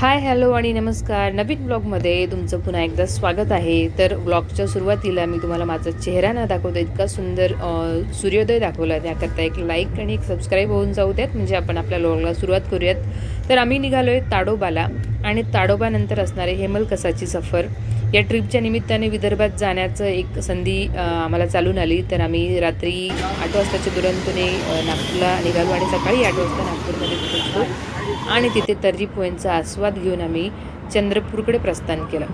Hi hello आणि नमस्कार. नवीन ब्लॉगमध्ये तुमचं पुन्हा एकदा स्वागत आहे. तर ब्लॉगच्या सुरुवातीला मी तुम्हाला माझा चेहरा न दाखवता इतका सुंदर सूर्योदय दाखवला. त्याकरता एक लाईक आणि एक सबस्क्राईब होऊन जाऊ द्यात. म्हणजे आपण आपल्या ब्लॉगला सुरुवात करूयात. तर आम्ही निघालो आहे ताडोबाला आणि ताडोबानंतर असणारे हेमलकसाची सफर. या ट्रिपच्या निमित्ताने विदर्भात जाण्याचं एक संधी आम्हाला चालून आली. तर आम्ही रात्री आठ वाजताच्या दुरंतने नागपूरला निघालो आणि सकाळी आठ वाजता नागपूरमध्ये पोहोचलो. आणि तिथे तर्री पोईंटचा आस्वाद घेऊन आम्ही चंद्रपूरकडे प्रस्थान केलं.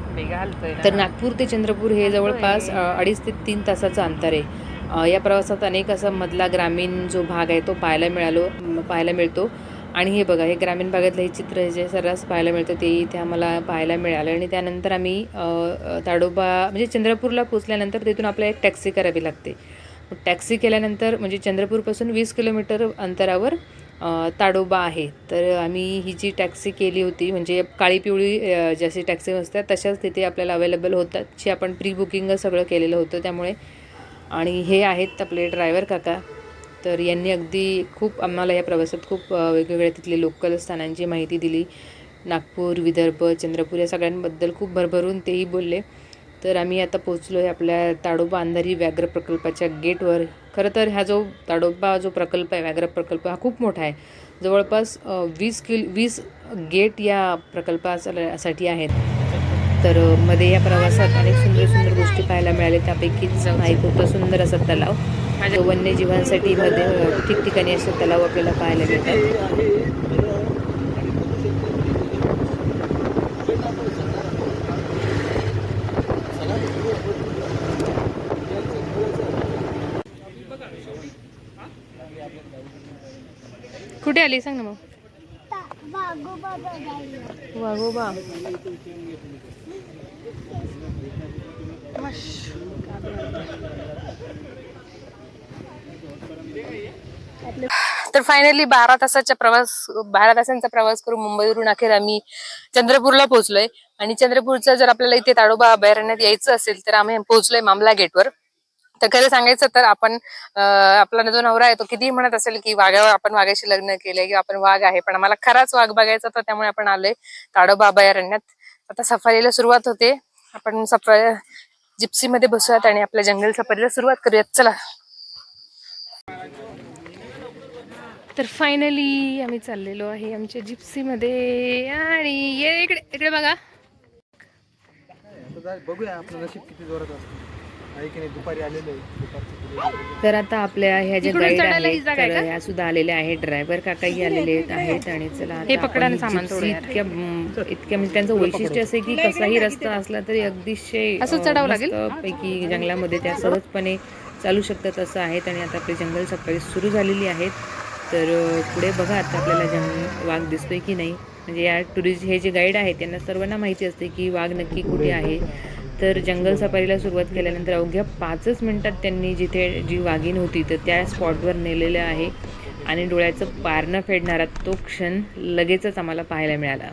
तर नागपूर ते चंद्रपूर हे जवळपास अडीच ते तीन तासाचं अंतर आहे. या प्रवासात अनेक असा मधला ग्रामीण जो भाग आहे तो पाहायला मिळालो पाहायला मिळतो. आणि हे बघा हे ग्रामीण भागातलं हे चित्र जे सर्रास पाहायला मिळतं ते इथे आम्हाला पाहायला मिळालं. आणि त्यानंतर आम्ही ताडोबा म्हणजे चंद्रपूरला पोचल्यानंतर तिथून आपल्याला एक टॅक्सी करावी लागते. टॅक्सी केल्यानंतर म्हणजे चंद्रपूरपासून वीस किलोमीटर अंतरावर ताडोबा आहे. तर आम्ही ही जी टॅक्सी केली होती म्हणजे काळी पिवळी जशी टॅक्सी असतात तशाच तिथे आपल्याला अवेलेबल होतात जी आपण प्री बुकिंग सगळं केलेलं होतं त्यामुळे. आणि हे आहेत आपले ड्रायव्हर काका. तर यांनी अगदी खूप आम्हाला या प्रवासात खूप वेगवेगळ्या तिथले लोकल स्थानांची माहिती दिली. नागपूर विदर्भ चंद्रपूर या सगळ्यांबद्दल खूप भरभरून तेही बोलले. तर आम्ही आता पोचलो आहे आपल्या ताडोबा अंधारी व्याघ्र प्रकल्पाच्या गेटवर. खरं तर हा जो ताडोबा जो प्रकल्प आहे व्याघ्र प्रकल्प हा खूप मोठा आहे. जवळपास वीस किल वीस गेट या प्रकल्पासाठी आहेत. तर मध्ये या प्रवासात अनेक सुंदर सुंदर गोष्टी पाहायला मिळाल्या त्यापैकीच हा एक खूप सुंदर असा तलाव. वन्यजीवांसाठी मध्ये ठिकठिकाणी असे तलाव आपल्याला पाहायला मिळतात. कुठे आली सांग ना मग. वाघोबा तर फायनली बारा तासाचा प्रवास बारा तासांचा प्रवास करून मुंबईवरून अखेर आम्ही चंद्रपूरला पोहोचलोय. आणि चंद्रपूरचं जर आपल्याला इथे ताडोबा अभयारण्यात यायचं असेल तर आम्ही पोहोचलोय मामला गेटवर. तर खरं सांगायचं तर आपण आपला जो नवरा आहे तो कितीही म्हणत असेल की वाघावर आपण वाघाशी लग्न केलंय किंवा आपण वाघ आहे पण आम्हाला खराच वाघ बघायचा होता त्यामुळे आपण आलोय ताडोबा अभयारण्यात आता सफारीला सुरुवात होते. आपण सफारी जिप्सी मध्ये बसूयात आणि आपल्या जंगल सफारीला सुरुवात करूयात. चला. तर फायनली आम्ही चाललेलो आहे आमच्या जिप्सीमध्ये आणि ये इकडे इकडे बघा. बघूया आपलं नशीब किती जोरात असतं. तर आता आपल्या ह्या ज्या गाईड ही आहेत तर ह्या सुद्धा आलेल्या आहेत. ड्रायव्हर काकाही आलेले आहेत आणि चला हे. इतक्या इतक्या म्हणजे त्यांचं वैशिष्ट्य असे की कसाही रस्ता असला तरी अतिशय असं चढावं लागेल? मस्तपैकी जंगलामध्ये त्या सहजपणे चालू शकतात असं आहेत आणि आता आपली जंगल सफारी सुरू झालेली आहेत. तर पुढे बघा आता आपल्याला जंग वाघ दिसतोय की नाही. म्हणजे या टुरिस्ट हे जे गाईड आहेत त्यांना सर्वांना माहिती असते की वाघ नक्की कुठे आहे. तर जंगल सफारीला सुरुवात केल्यानंतर अवघ्या पाचच मिनटात त्यांनी जिथे जी वाघीण होती तर त्या स्पॉटवर नेलेलं आहे आणि डोळ्याचं पारणं फेडणारा तो क्षण लगेचच आम्हाला पाहायला मिळाला.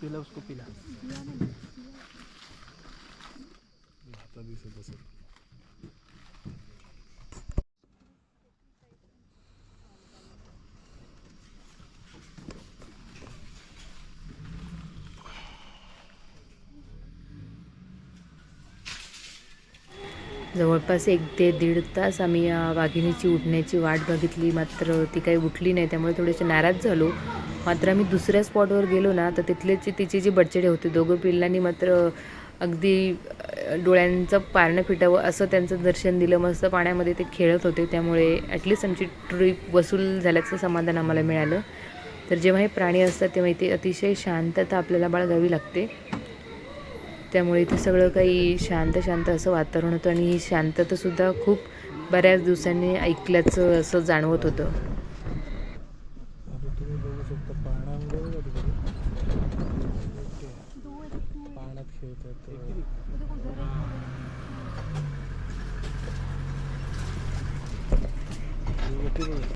पिला जवळपास एक ते दीड तास आम्ही या वाघिणीची उठण्याची वाट बघितली. मात्र ती काही उठली नाही त्यामुळे थोडेसे नाराज झालो. मात्र आम्ही दुसऱ्या स्पॉटवर गेलो ना तर तिथलेच तिचे जे बडचडे होते दोघं पिल्लांनी मात्र अगदी डोळ्यांचं पारणं फिटावं असं त्यांचं दर्शन दिलं. मस्त पाण्यामध्ये ते खेळत होते. त्यामुळे ॲटलिस्ट आमची ट्रिप वसूल झाल्याचं समाधान आम्हाला मिळालं. तर जेव्हा हे प्राणी असतात तेव्हा इथे अतिशय शांतता आपल्याला बाळगावी लागते. त्यामुळे इथे सगळं काही शांत शांत असं वातावरण होतं आणि ही शांततासुद्धा खूप बऱ्याच दिवसांनी ऐकल्याचं असं जाणवत होतं Thank you.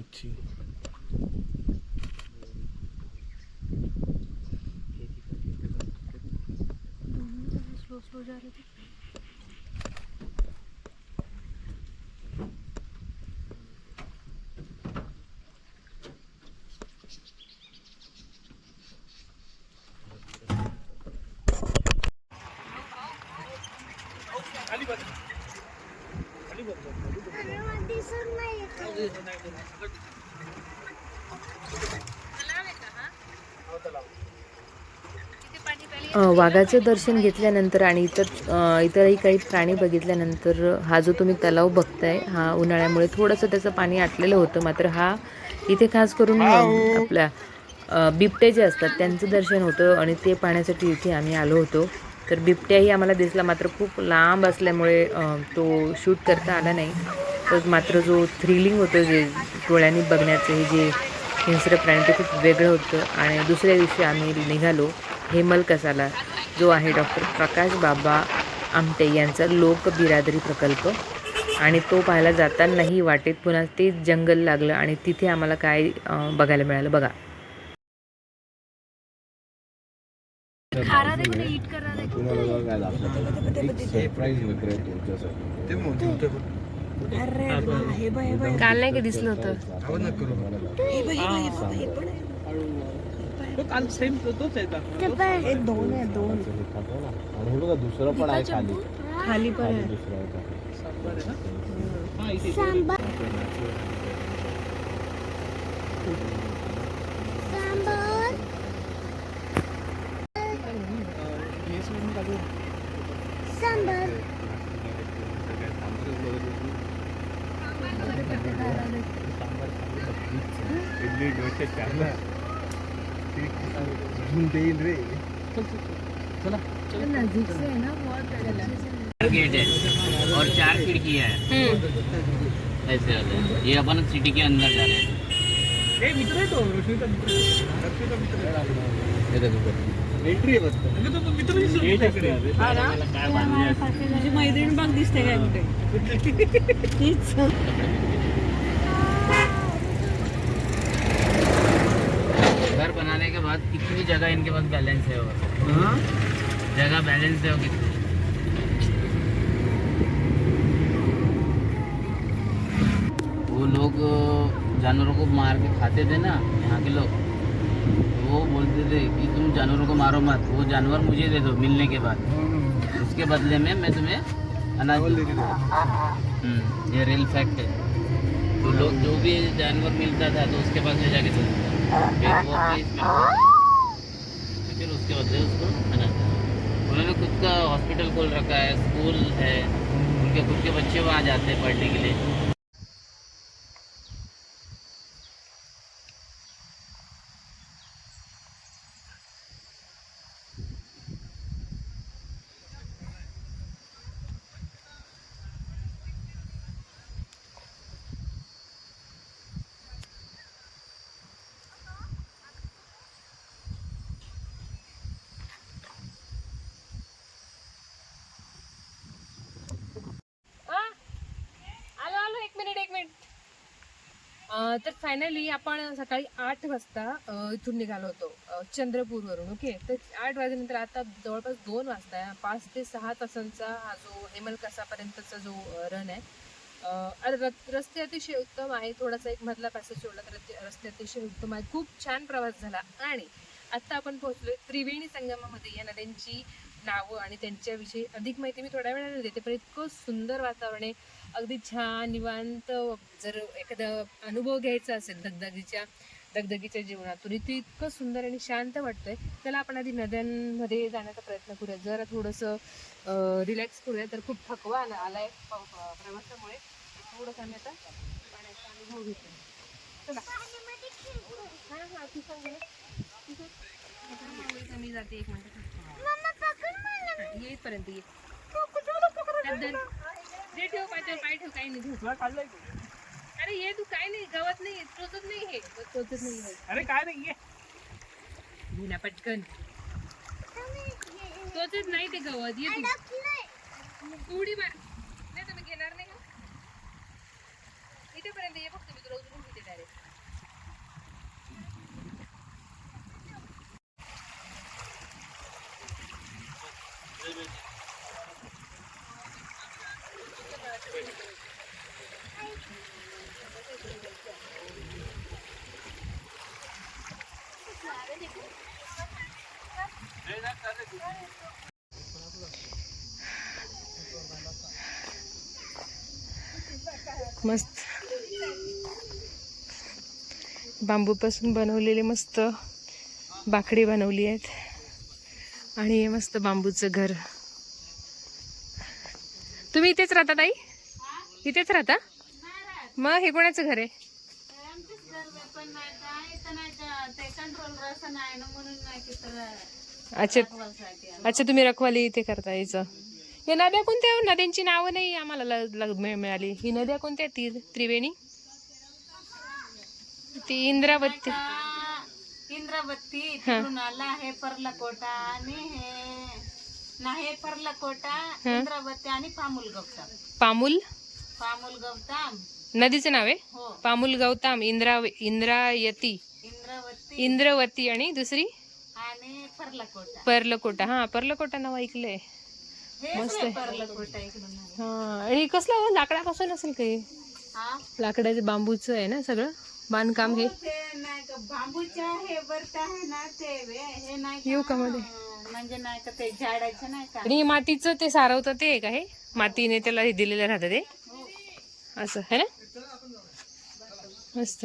बघू शकता पाण्यामध्ये बघा तिकडे पाण्यात वाघाचं दर्शन घेतल्यानंतर आणि इतर इतरही काही प्राणी बघितल्यानंतर हा जो तुम्ही तलाव बघताय हा उन्हाळ्यामुळे थोडंसं त्याचं पाणी आटलेलं होतं मात्र हा इथे खास करून आपल्या बिबटे जे असतात त्यांचं दर्शन होतं आणि ते पाहण्यासाठी इथे आम्ही आलो होतो. तर बिबट्याही आम्हाला दिसला मात्र खूप लांब असल्यामुळे तो शूट करता आला नाही. तर मात्र जो थ्रिलिंग होतं जे डोळ्यांनी बघण्याचं हे जे हिंस्र प्राणी ते खूप वेगळं होतं. आणि दुसऱ्या दिवशी आम्ही निघालो. हेमल कसाला जो आहे डॉक्टर प्रकाश बाबा आमटे यांचा लोक बिरादरी प्रकल्प. आणि तो पाहायला जातानाही वाटेत पुन्हा तेच जंगल लागलं आणि तिथे आम्हाला काय बघायला मिळालं बघा. काल नाही का दिसलं होतं? आवाज नका करू असं हे खातो ना आणि हे बघा दुसरं पण आहे खाली. खाली पण आहे. दुसरं आहे का? इडली डोसे कांदा घेऊन देईल रे गेट है और चार खिड़कियाँ है। ऐसे वाले। ये अपन सिटी के अंदर जा रहे हैं। हे देखो बघ. एंट्री आहे फक्त गेट है काय बांधले असते. मैत्रीण बाग दिसते काय कुठे के बाद कितनी जगह इनके पास बैलेंस है और जगह बैलेंस है वो कितनी? वो लोग जानवरों को मार के खाते थे ना यहाँ के लोग। तो वो बोलते थे कि तुम जानवरों को मारो मत वो जानवर मुझे दे दो मिलने के बाद। उसके बदले में मैं तुम्हें अनाज दूँगा। हम्म, ये रियल फैक्ट है। तो लोग जो भी जानवर मिलता था तो उसके पास ले जाके चलते थे। उसके बदले उसको बनाता उन्होंने खुद का हॉस्पिटल खोल रखा है स्कूल है। उनके खुद के बच्चे वहाँ जाते हैं पढ़ने के लिए आलो आलो एक मिनिट एक मिनिट अं, तर फायनली आपण सकाळी आठ वाजता इथून निघालो होतो चंद्रपूरवरून ओके तर आठ वाजल्यानंतर आता जवळपास दोन वाजता आहे. पाच ते सहा तासांचा हा जो हेमलकसापर्यंतचा जो रन आहे अरे रस्ते अतिशय उत्तम आहे. थोडासा एक मधला पॅसेज सोडला तर रस्ते- रस्ते अतिशय उत्तम आहे. खूप छान प्रवास झाला. आणि आता आपण पोहोचलोय त्रिवेणी संगमामध्ये. या नद्यांची नावं आणि त्यांच्याविषयी अधिक माहिती मी थोड्या वेळाने देते. पण इतकं सुंदर वातावरण आहे. अगदी छान निवांत जर एखादा अनुभव घ्यायचा असेल दगदगीच्या दगदगीच्या जीवनातून इथे इतकं सुंदर आणि शांत वाटतंय. त्याला आपण आधी नद्यांमध्ये जाण्याचा प्रयत्न करूया. जरा थोडंसं रिलॅक्स करूया. तर खूप थकवा आला आलाय प- प- प्रवासामुळे थोडंसं आम्ही आता. पाण्याचा अनुभव घेतो. चला. हां हां. तू सांग. तू मी जाते एक मिनिट. येईपर्यंत ये. जे ठेव पाय पाय ठेव काही नाही. अरे ये तू काय नाही गवत नाही टोचत नाही हे. टोचत नाही हे. अरे काय नाही ये. घे ना पटकन. टोचत नाही ते गवत ये तू. उडी मार. नाही तुम्ही घेणार नाही का इथे कॅफेपर्यंत ये फक्त मी तुला उचलून घेते डायरेक्ट मस्त. बांबूपासून बनवलेले मस्त बाकडी बनवली आहेत. आणि हे मस्त बांबूचं घर. तुम्ही इथेच राहता ताई? इथेच राहता? मग हे कोणाचं घर आहे? अच्छा. अच्छा तुम्ही रखवाली इथे करता यायचं हे नद्या कोणत्या हो? नद्यांची नावं नाही आम्हाला मिळाली. ही नद्या कोणत्या ती त्रिवेणी? ती इंद्रावती. इंद्रावती तिकडून आला हे पर्लकोटा आणि हे नाही पर्लकोटा इंद्रावती आणि पामुल गौतम. पामुल? पामुल गौतम. नदीचं नाव आहे? हो. पामुल गौतम इंद्रा इंद्रायती. इंद्रावती. इंद्रवती आणि दुसरी? पर्लकोटा. हा पर्लकोटा नाव ऐकलंय. हे इकडून आलं. हा आणि कसलं हो? लाकडापासून असेल काही हा? लाकडाचे बांबूचं आहे ना सगळं? बांधकाम हे? का बांबूच्या हे बरत आहे ना ते हे येऊ का मध्ये? म्हणजे नाही का ते झाडाचं नाही का? आणि मातीचं ते सारवतं ते आहे का हे? मातीने त्याला हे दिलेलं राहतं ते? असं है ना? मस्त.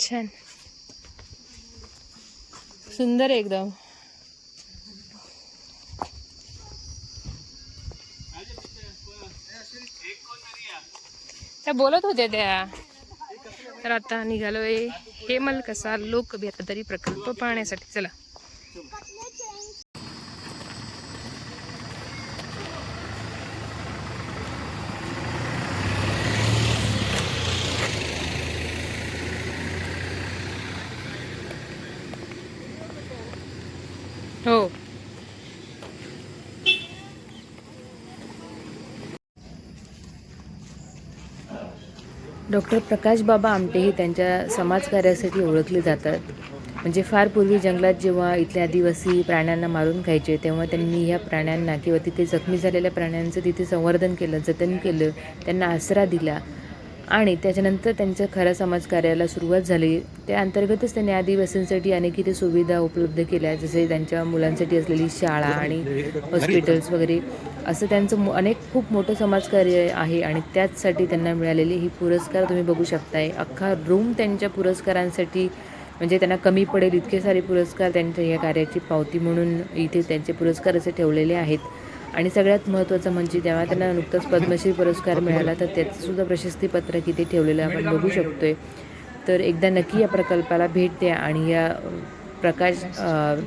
छान. सुंदर एकदम. त्या बोलत होत्या त्या. तर आता निघालोय. हेमल कसा लोक तरी प्रकल्प पाहण्यासाठी. चला हो डॉक्टर प्रकाश बाबा आमटे हे त्यांच्या समाजकार्यासाठी ओळखले जातात. म्हणजे फार पूर्वी जंगलात जेव्हा इथले आदिवासी प्राण्यांना मारून खायचे तेव्हा त्यांनी ह्या प्राण्यांना किंवा तिथे जखमी झालेल्या प्राण्यांचं तिथे संवर्धन केलं जतन केलं त्यांना आसरा दिला. आणि त्याच्यानंतर त्यांच्या खऱ्या समाजकार्याला सुरुवात झाली. त्या अंतर्गतच त्यांनी आदिवासींसाठी अनेक इथे सुविधा उपलब्ध केल्या जसे त्यांच्या मुलांसाठी असलेली शाळा आणि हॉस्पिटल्स वगैरे. असं त्यांचं अनेक खूप मोठं समाजकार्य आहे आणि त्याचसाठी त्यांना मिळालेले ही पुरस्कार तुम्ही बघू शकताय. अख्खा रूम त्यांच्या पुरस्कारांसाठी म्हणजे त्यांना कमी पडेल इतके सारे पुरस्कार त्यांच्या या कार्याची पावती म्हणून इथे त्यांचे पुरस्कार असे ठेवलेले आहेत. आणि सगळ्यात महत्त्वाचं म्हणजे जेव्हा त्यांना नुकताच पद्मश्री पुरस्कार मिळाला तर त्याचंसुद्धा प्रशस्तीपत्रक इथे ठेवलेलं आपण बघू शकतोय. तर एकदा नक्की या प्रकल्पाला भेट द्या आणि या प्रकाश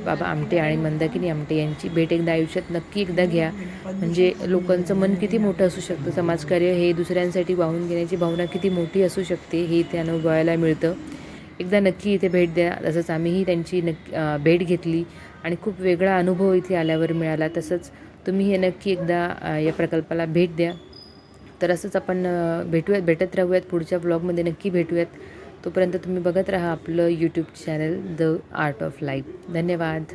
बाबा आमटे आणि मंदाकिनी आमटे यांची भेट एकदा आयुष्यात नक्की एकदा घ्या. म्हणजे लोकांचं मन किती मोठं असू शकतं समाजकार्य हे दुसऱ्यांसाठी वाहून घेण्याची भावना किती मोठी असू शकते हे इथे अनुभवायला मिळतं. एकदा नक्की इथे भेट द्या. तसंच आम्हीही त्यांची नक्की भेट घेतली आणि खूप वेगळा अनुभव इथे आल्यावर मिळाला. तसंच तुम्ही हे नक्की एकदा या प्रकल्पाला भेट द्या. तर असंच आपण भेटूयात भेटत राहूयात. पुढच्या ब्लॉगमध्ये नक्की भेटूयात. तोपर्यंत तुम्ही बघत राहा आपलं YouTube channel the art of life धन्यवाद.